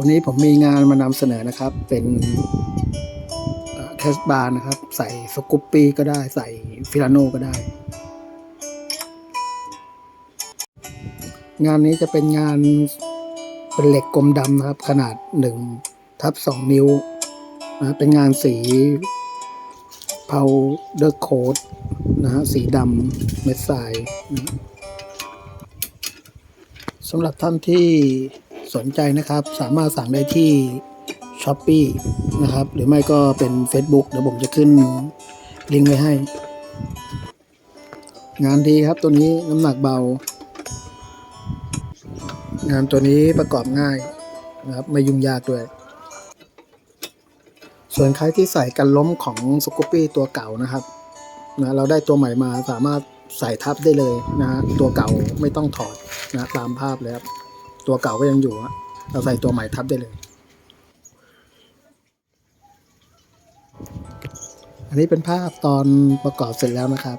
วันนี้ผมมีงานมานำเสนอนะครับ เป็นแคสบาร์นะครับ ใส่สกุปปี้ก็ได้ใส่ฟิลาโนก็ได้ งานนี้จะเป็นงานเป็นเหล็กกลมดำนะครับ ขนาด1ทับ2นิ้วนะเป็นงานสี powder coat นะฮะสีดำเม็ดทรายนะสำหรับท่านที่ สนใจนะครับ สามารถสั่งได้ที่ s h อ p e e นะครับ หรือไม่ก็เป็น Facebook เดี๋ยวผมจะขึ้นลิงก์ไว้ให้ งานดีครับตัวนี้น้ำหนักเบา งานตัวนี้ประกอบง่ายนะครับไม่ยุ่งยากด้วย ส่วนใครที่ใส่กันล้มของสกูปปี้ตัวเก่านะครับนะเราได้ตัวใหม่มาสามารถใส่ทับได้เลยนะฮะตัวเก่าไม่ต้องถอดนะตามภาพเลยครับ ตัวเก่าก็ยังอยู่อะเราใส่ตัวใหม่ทับได้เลย อันนี้เป็นภาพตอนประกอบเสร็จแล้วนะครับ